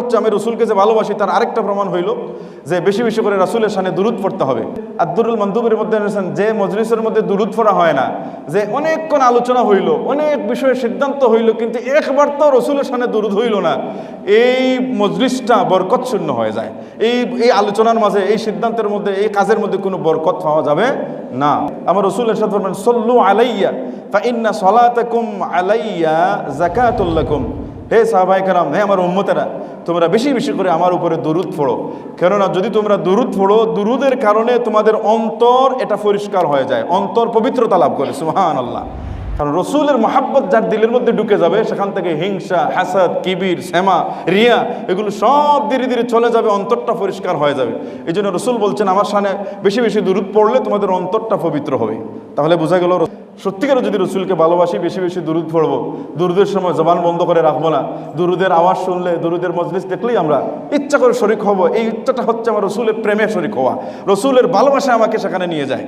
আমি রসুলকে যে ভালোবাসি, তার আরেকটা প্রমাণ হইল যে বেশি বেশি করে রাসুলের সামনে দুরুদ পড়তে হবে। আব্দুরুল মন্দুবের মধ্যে এনেছেন, যে মজলিসের মধ্যে দুরুদ পড়া হয় না, যে অনেকক্ষণ আলোচনা হইল, অনেক বিষয়ে সিদ্ধান্ত হইল, কিন্তু একবার তো রসুলের সামনে দুরুদ হইল না। এই মজলিসটা বরকত শূন্য হয়ে যায়। এই এই আলোচনার মাঝে, এই সিদ্ধান্তের মধ্যে, এই কাজের মধ্যে কোনো বরকত পাওয়া যাবে না। আমার রসুলের সাথে বলবেন সল্লু আলাইয়া, ফা ইন্না সলাতাকুম আলাইয়া জাকাতুল্লাকুম হে সাহবাই কালাম হে আমার উম্মতেরা, তোমরা বেশি বেশি করে আমার উপরে দুরুদ ফোড়ো। কেননা যদি তোমরা দুরুদ ফোড়ো, দুরুদের কারণে তোমাদের অন্তর এটা পরিষ্কার হয়ে যায়, অন্তর পবিত্রতা লাভ করে সুহান আল্লাহ কারণ রসুলের মহাব্বত যার দিলের মধ্যে ঢুকে যাবে, সেখান থেকে হিংসা, হাসাদ, কিবির, শ্যামা, রিয়া, এগুলো সব ধীরে ধীরে চলে যাবে, অন্তরটা পরিষ্কার হয়ে যাবে। এই জন্য রসুল বলছেন, আমার সামনে বেশি বেশি দুরুদ পড়লে তোমাদের অন্তরটা পবিত্র হবে। তাহলে বোঝা গেল সত্যিকার যদি রসুলকে ভালোবাসি, বেশি বেশি দুরুদ পড়ব। দুরুদের সময় জবান বন্ধ করে রাখব না। দুরুদের আওয়াজ শুনলে, দুরুদের মজলিস দেখলেই আমরা ইচ্ছা করে শরিক হব। এই ইচ্ছাটা হচ্ছে আমার রসুলের প্রেমে শরিক হওয়া। রসুলের ভালোবাসা আমাকে সেখানে নিয়ে যায়।